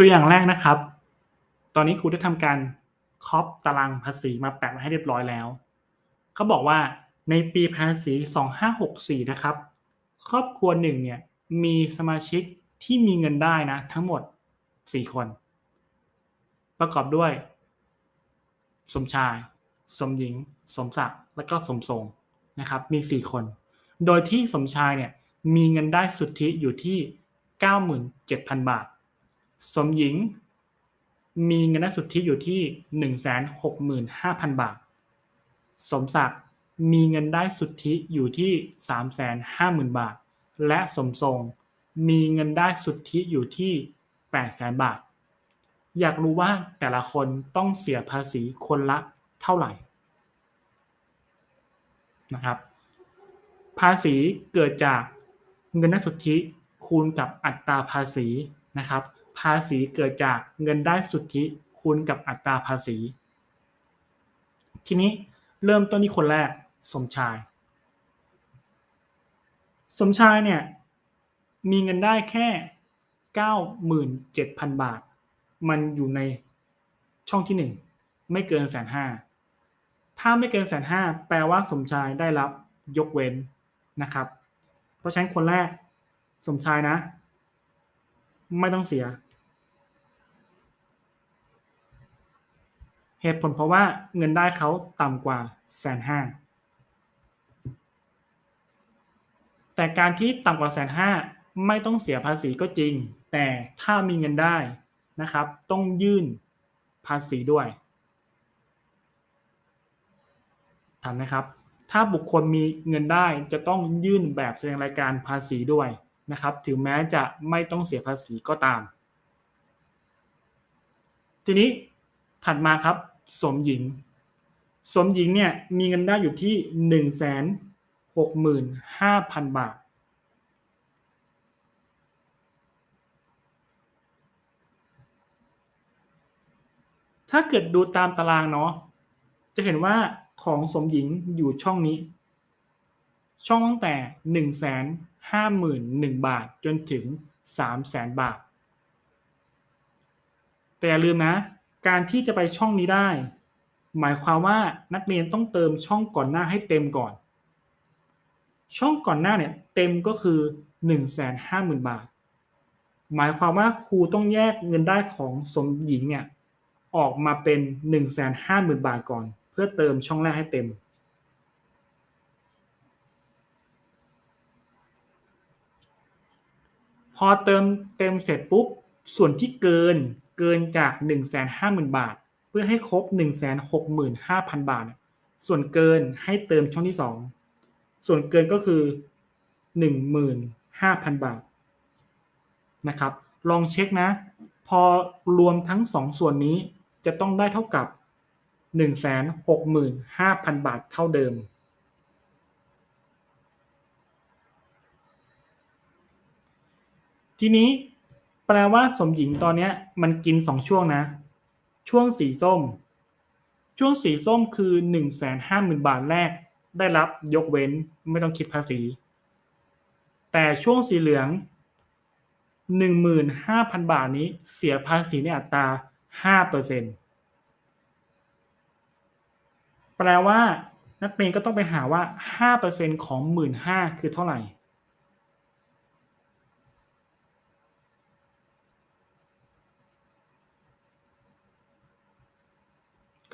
ตัวอย่างแรกนะครับ ตอนนี้ครูได้ทำการคอปตารางภาษีมาแปะไว้ให้เรียบร้อยแล้วเขาบอกว่าในปีภาษี 2564 นะครับ ครอบครัวหนึ่งเนี่ยมีสมาชิกที่มีเงินได้นะทั้งหมด 4 คน ประกอบด้วย สมชาย สมหญิง สมศักดิ์และก็สมทรงนะครับ มี 4 คน โดยที่สมชายเนี่ยมีเงินได้สุทธิอยู่ที่ 97,000 บาท สมหญิงมีเงินได้สุทธิอยู่ที่165,000บาท สมศักดิ์มีเงินได้สุทธิอยู่ที่350,000บาท และสมทรงมีเงินได้สุทธิอยู่ที่800,000บาท อยากรู้ว่าแต่ละคนต้องเสียภาษีคนละเท่าไหร่นะครับ ภาษีเกิดจากเงินได้สุทธิคูณกับอัตราภาษีนะครับ ภาษีเกิดจากเงินได้สุทธิคูณกับอัตราภาษี ทีนี้เริ่มต้นที่คนแรกสมชาย สมชายเนี่ยมีเงินได้แค่ 97,000 บาท มันอยู่ในช่องที่ 1 ไม่เกินแสนห้าถ้าไม่เกินแสนห้าแปลว่าสมชายได้รับยกเว้นนะครับ เพราะฉะนั้นคนแรกสมชายนะ ไม่ต้องเสีย เหตุผลเพราะว่าเงินได้เขาต่ำกว่าแสนห้าแต่การที่ต่ำกว่าแสนห้าไม่ต้องเสียภาษีก็จริง แต่ถ้ามีเงินได้นะครับ ต้องยื่นภาษีด้วยทันนะครับ ถ้าบุคคลมีเงินได้จะต้องยื่นแบบแสดงรายการภาษีด้วยนะครับ ถึงแม้จะไม่ต้องเสียภาษีก็ตาม ทีนี้ ถัดมาครับ สมหญิง สมหญิงเนี่ยมีเงินได้อยู่ที่1นึ่งแสนหกหมื่นห้าพันบาท ถ้าเกิดดูตามตารางเนาะจะเห็นว่าของสมหญิงอยู่ช่องนี้ ช่องตั้งแต่1นึ่งแสนห้าหมื่นหนึ่งบาทจนถึง3ามแสนบาท แต่อย่าลืมนะ การที่จะไปช่องนี้ได้ หมายความว่านักเรียนต้องเติมช่องก่อนหน้าให้เต็มก่อน ช่องก่อนหน้าเนี่ยเต็มก็คือ1นึ่งแสนห้าหมื่นบาท หมายความว่าครูต้องแยกเงินได้ของสมหญิงเนี่ยออกมาเป็น1นึ่งแสนห้าหมื่นบาทก่อน เพื่อเติมช่องแรกให้เต็ม พอเติมเต็มเสร็จปุ๊บส่วนที่เกิน เกินจาก 1 5 0 0 0 0 บาท เพื่อให้ครบ 1 6 5 0 0 0 บาท ส่วนเกินให้เติมช่องที่ 2 ส่วนเกินก็คือ 15,000 บาทนะครับ ลองเช็คนะ พอรวมทั้ง 2 ส่วนนี้จะต้องได้เท่ากับ 165,000 บาทเท่าเดิมทีนี้ แปลว่าสมหญิงตอนนี้มันกินสองช่วงนะ ช่วงสีส้ม ช่วงสีส้มคือ1นึ่งแสนห้าหมื่นบาทแรก ได้รับยกเว้นไม่ต้องคิดภาษี แต่ช่วงสีเหลือง15,000บาทนี้เสียภาษีในอัตรา5%แปลว่านักเรียนก็ต้องไปหาว่า 5%ของ 15,000 คือเท่าไหร่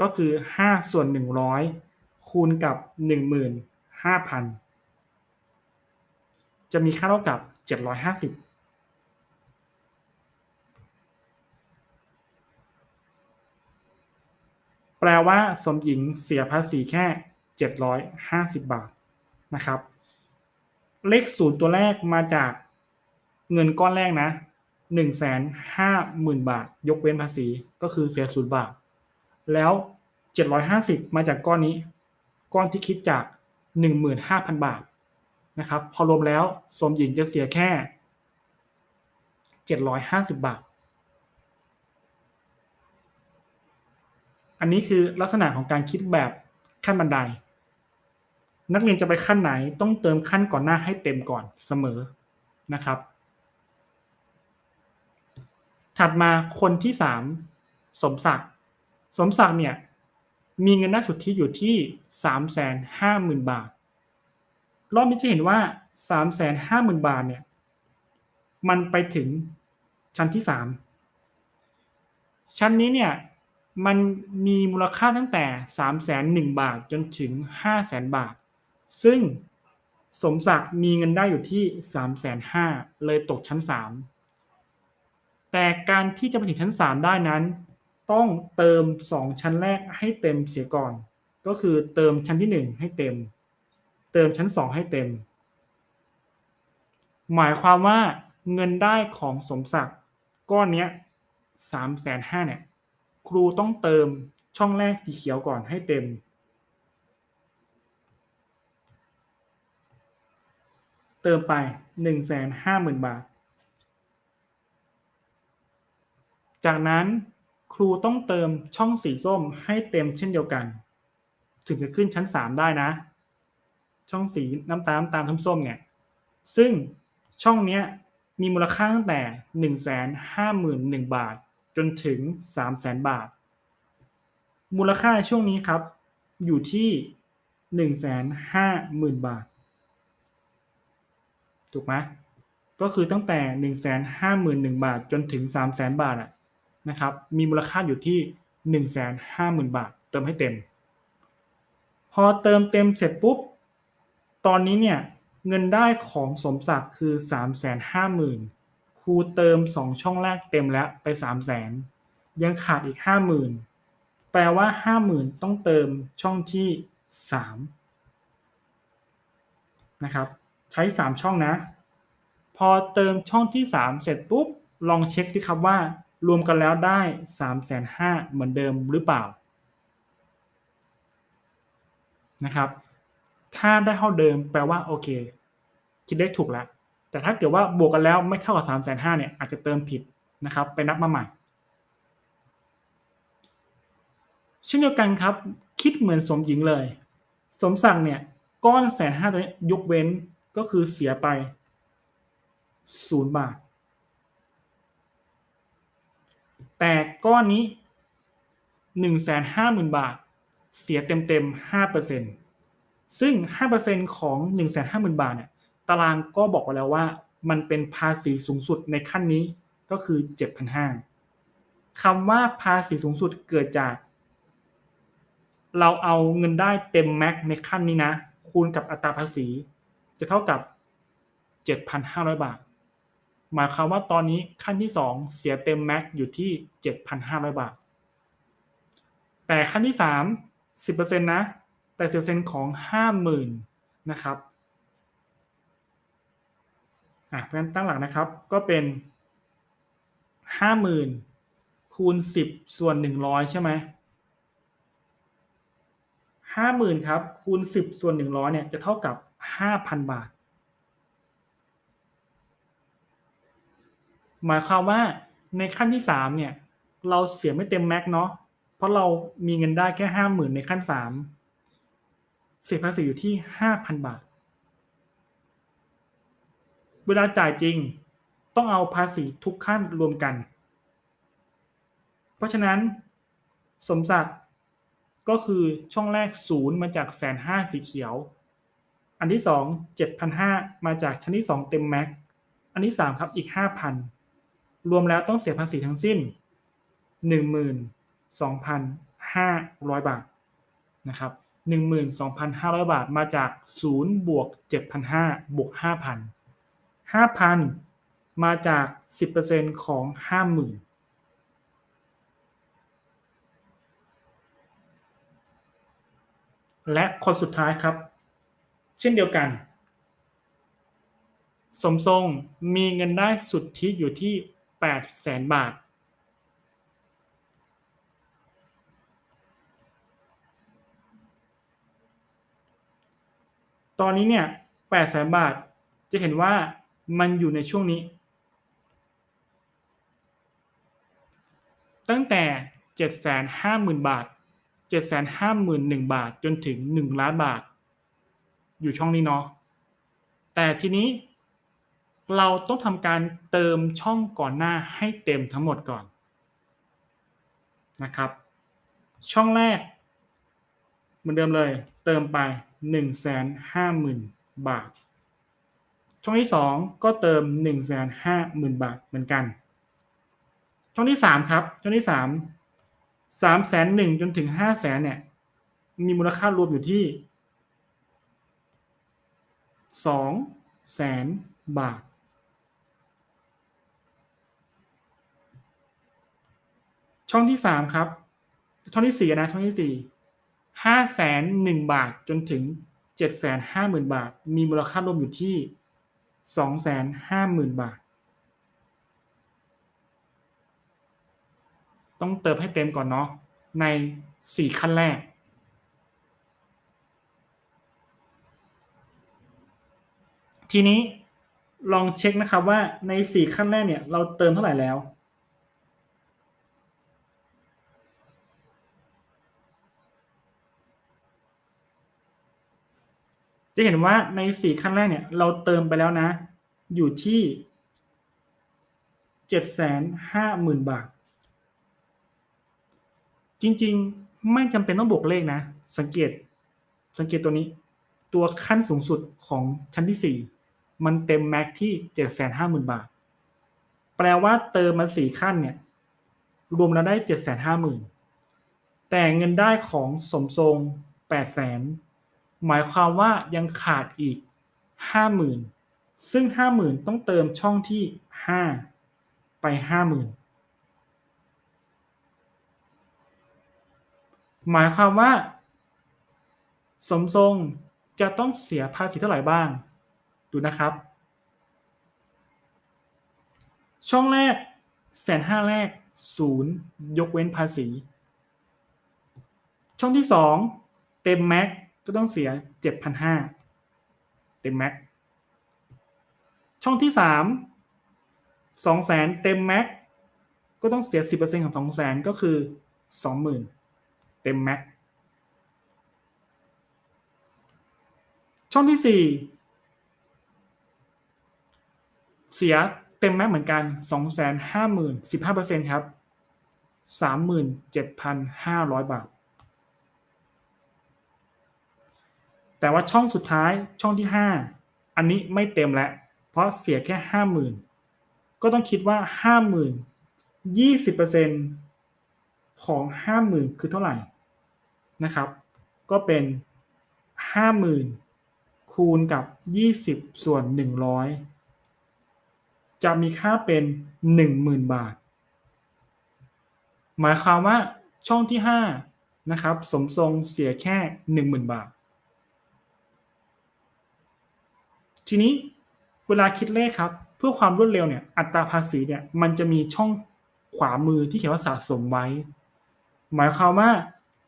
ก็คือ 5 ส่วน 100 คูณกับ 15,000 จะมีค่าเท่ากับ 750แปลว่าสมหญิงเสียภาษีแค่ 750 บาทนะครับ เลขศูนย์ตัวแรกมาจากเงินก้อนแรกนะ 150,000 บาท ยกเว้นภาษีก็คือเสียศูนย์บาท แล้ว 750 มาจากก้อนนี้ ก้อนที่คิดจาก 15,000 บาทนะครับ พอรวมแล้วสมหญิงจะเสียแค่ 750 บาท อันนี้คือลักษณะของการคิดแบบขั้นบันได นักเรียนจะไปขั้นไหนต้องเติมขั้นก่อนหน้าให้เต็มก่อนเสมอนะครับ ถัดมาคนที่สามสมศักดิ์ สมศักดิ์เนี่ยมีเงินได้สุทธิอยู่ที่สามแสนห้าหมื่นบาท รอบนี้จะเห็นว่าสามแสนห้าหมื่นบาทเนี่ยมันไปถึงชั้นที่สามชั้นนี้เนี่ยมันมีมูลค่าตั้งแต่สามแสนหนึ่งบาทจนถึงห้าแสนบาท ซึ่งสมศักดิ์มีเงินได้อยู่ที่สามแสนห้าเลยตกชั้นสามแต่การที่จะไปถึงชั้นสามได้นั้น ต้องเติมสองชั้นแรกให้เต็มเสียก่อน ก็คือเติมชั้นที่หนึ่งให้เต็ม เติมชั้นสองให้เต็ม หมายความว่าเงินได้ของสมศักดิ์ก้อนนี้สามแสนห้าเนี่ย ครูต้องเติมช่องแรกสีเขียวก่อนให้เต็ม เติมไปหนึ่งแสนห้าหมื่นบาท จากนั้น ครูต้องเติมช่องสีส้มให้เต็มเช่นเดียวกัน ถึงจะขึ้นชั้น 3 ได้นะ ช่องสีน้ำตาลน้ำตาลส้มเนี่ยซึ่งช่องนี้มีมูลค่าตั้งแต่ 151,000 บาท จนถึง 300,000 บาท มูลค่าช่วงนี้ครับ อยู่ที่ 150,000 บาท ถูกไหมก็คือตั้งแต่ 151,000 บาท จนถึง 300,000 บาทอะ นะครับมีมูลค่าอยู่ที่150,000บาท เติมให้เต็ม พอเติมเต็มเสร็จปุ๊บ ตอนนี้เนี่ยเงินได้ของสมศักดิ์คือ 350,000ครูเติม 2 ช่องแรกเต็มแล้วไป 300,000ยังขาดอีก 50,000 แปลว่า 50,000 ต้องเติมช่องที่ 3 นะครับ ใช้ 3 ช่องนะ พอเติมช่องที่ 3 เสร็จปุ๊บ ลองเช็คสิครับว่า รวมกันแล้วได้3,500,000เหมือนเดิมหรือเปล่านะครับ ถ้าได้เท่าเดิมแปลว่าโอเค คิดได้ถูกแล้ว แต่ถ้าเกิดว่าบวกกันแล้วไม่เท่ากับ3ามแสนห้าเนี่ยอาจจะเติมผิดนะครับไปนับมาใหม่ เช่นเดียวกันครับ คิดเหมือนสมหญิงเลย สมศักดิ์เนี่ยก้อนแสนห้าตัวนี้ยกเว้นก็คือเสียไปศูนย์บาท แต่ก้อนนี้หนึ่งแสนห้าหมื่นบาท เสียเต็มเต็มห้าเปอร์เซ็นต์ซึ่ง5%ของ150,000บาทเนี่ยตารางก็บอกไว้แล้วว่า มันเป็นภาษีสูงสุดในขั้นนี้ก็คือ7,500คำว่าภาษีสูงสุดเกิดจาก เราเอาเงินได้เต็มแม็กในขั้นนี้นะ คูณกับอัตราภาษี จะเท่ากับ 7,500 บาท หมายความว่าตอนนี้ขั้นที่ 2 เสียเต็มแม็กอยู่ที่ 7,500 บาท แต่ขั้นที่ 3 10%นะ80%ของ 50,000 นะครับอะเพราะฉะนั้นตั้งหลักนะครับก็เป็น 50,000 คูณ 10 ส่วน 100 ใช่ไหม50,000ครับคูณ 10 ส่วน 100เนี่ยจะเท่ากับ 5,000 บาท หมายความว่าในขั้นที่3เนี่ย เราเสียไม่เต็มแม็กเนาะเพราะเรามีเงินได้แค่50,000ในขั้น3เสียภาษีอยู่ที่5,000บาท เวลาจ่ายจริงต้องเอาภาษีทุกขั้นรวมกัน เพราะฉะนั้นสมศักดิ์ก็คือช่องแรกศูนย์มาจากแสนห้าสีเขียว อันที่สองเจ็ดพันห้ามาจากชั้นที่สองเต็มแม็ก อันที่สามครับอีกห้าพัน รวมแล้วต้องเสียภาษีทั้งสิ้นหนึ่งหมื่นสองพันห้าร้อยบาทนะครับ12,500 บาทมาจาก 0 บวก 7,500 บวก 5,000 5,000 มาจาก 10%ของ 50,000และคนสุดท้ายครับ เช่นเดียวกัน สมทรงมีเงินได้สุทธิอยู่ที่ 800,000บาท ตอนนี้เนี่ยแปดแสนบาทจะเห็นว่ามันอยู่ในช่วงนี้ ตั้งแต่เจ็ดแสนห้าหมื่นบาทเจ็ดแสนห้าหมื่นหนึ่งบาทจนถึงหนึ่งล้านบาท อยู่ช่องนี้เนาะแต่ทีนี้ เราต้องทำการเติมช่องก่อนหน้าให้เต็มทั้งหมดก่อนนะครับ ช่องแรก เหมือนเดิมเลย เติมไป 150,000 บาท ช่องที่ 2 ก็เติม 150,000 บาทเหมือนกัน ช่องที่ 3 ครับ ช่องที่ 3 3 0 0 0 0จนถึง 5 0 0 0 0เนี่ย มีมูลค่ารวมอยู่ที่2 0 0 0 0 0บาท ช่องที่3ครับ ช่องที่4นะช่องที่4 5 0 0 0 0บาทจนถึง750,000บาท มีมูลค่ารวมอยู่ที่250,000บาท ต้องเติมให้เต็มก่อนเนาะใน4ขั้นแรก ทีนี้ลองเช็คนะครับว่าใน4ขั้นแรกเนี่ยเราเติมเท่าไหร่แล้ว จะเห็นว่าใน4ขั้นแรกเนี่ยเราเติมไปแล้วนะ อยู่ที่750,000บาท จริงๆไม่จำเป็นต้องบวกเลขนะ สังเกตสังเกตตัวนี้ ตัวขั้นสูงสุดของชั้นที่4มันเต็มแม็กที่750,000บาท แปลว่าเติมมา4ขั้นเนี่ย รวมแล้วได้750,000แต่เงินได้ของสมทรง800,000 หมายความว่ายังขาดอีก 50,000 ซึ่ง 50,000 ต้องเติมช่องที่ 5 ไป 50,000 หมายความว่า สมทรงจะต้องเสียภาษีเท่าไหร่บ้าง ดูนะครับ ช่องแรกแสนห้าแรกศูนย์ยกเว้นภาษี ช่องที่สองเต็มแม็ก ก็ต้องเสียเจ็ดพันห้าเต็มแม็ก ช่องที่สามสองแสนเต็มแม็ก ก็ต้องเสียสิบเปอร์เซ็นของสองแสนก็คือสองหมื่นเต็มแม็ก ช่องที่สี่เสียเต็มแม็กเหมือนกันสองแสนห้าหมื่นสิบห้าเปอร์เซ็นครับสามหมื่นเจ็ดพันห้าร้อยบาท แต่ว่าช่องสุดท้ายช่องที่ห้าอันนี้ไม่เต็มแล้ว เพราะเสียแค่ห้าหมื่นก็ต้องคิดว่าห้าหมื่นยี่สิบเปอร์เซ็นของห้าหมื่นคือเท่าไหร่นะครับ ก็เป็นห้าหมื่นคูณกับยี่สิบส่วนหนึ่งร้อยจะมีค่าเป็นหนึ่งหมื่นบาท หมายความว่าช่องที่ห้านะครับ สมทรงเสียแค่หนึ่งหมื่นบาท ทีนี้เวลาคิดเลขครับ เพื่อความรวดเร็วเนี่ย อัตราภาษีเนี่ย มันจะมีช่องขวามือที่เขียนว่าสะสมไว้ หมายความว่า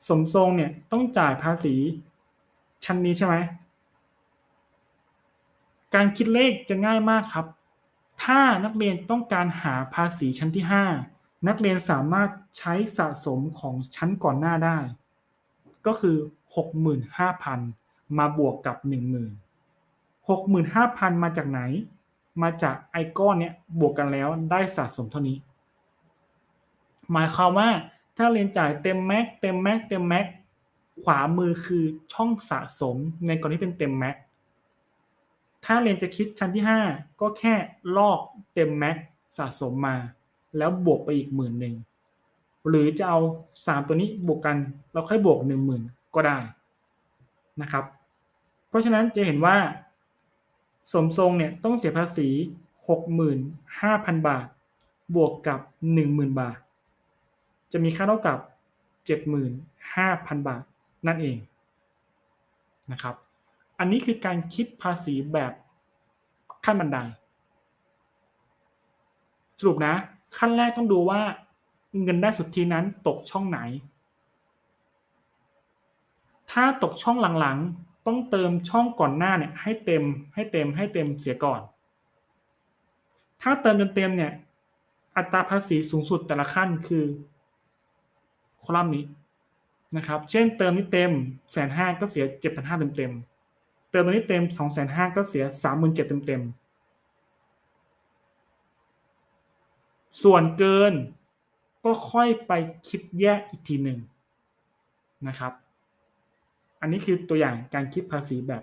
สมทรงเนี่ยต้องจ่ายภาษีชั้นนี้ใช่ไหมการคิดเลขจะง่ายมากครับ ถ้านักเรียนต้องการหาภาษีชั้นที่ 5 นักเรียนสามารถใช้สะสมของชั้นก่อนหน้าได้ ก็คือ 65,000 มาบวกกับ 10,000 65,000 มาจากไหน มาจากไอก้อนเนี้ยบวกกันแล้วได้สะสมเท่านี้ หมายความว่าถ้าเรียนจ่ายเต็มแม็กเต็มแม็กเต็มแม็กขวามือคือช่องสะสมในกรณีเป็นเต็มแม็กถ้าเรียนจะคิดชั้นที่ 5 ก็แค่ลอกเต็มแม็กสะสมมา แล้วบวกไปอีกหมื่นหนึ่งหรือจะเอา 3 ตัวนี้บวกกันแล้วค่อยบวก 1 0,000 ก็ได้นะครับ เพราะฉะนั้นจะเห็นว่า สมทรงเนี่ยต้องเสียภาษี 65,000 บาท บวกกับ 10,000 บาท จะมีค่าเท่ากับ 75,000 บาทนั่นเองนะครับ อันนี้คือการคิดภาษีแบบขั้นบันได สรุปนะ ขั้นแรกต้องดูว่าเงินได้สุทธินั้นตกช่องไหน ถ้าตกช่องหลังๆ ต้องเติมช่องก่อนหน้าเนี่ยให้เต็มให้เต็มให้เต็มเสียก่อน ถ้าเติมจนเต็มเนี่ยอัตราภาษีสูงสุดแต่ละขั้นคือคอลัมน์นี้นะครับ เช่นเติมนี้เต็มแสนห้าก็เสียเจ็ดพันห้าเต็มเต็มเติมนี้เต็มสองแสนห้าก็เสียสามหมื่นเจ็ดเต็มเต็มส่วนเกินก็ค่อยไปคิดแยกอีกทีหนึ่งนะครับ อันนี้คือตัวอย่างการคิดภาษีแบบ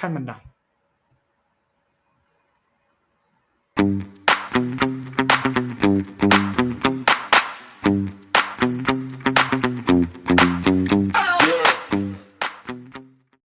ขั้นบันได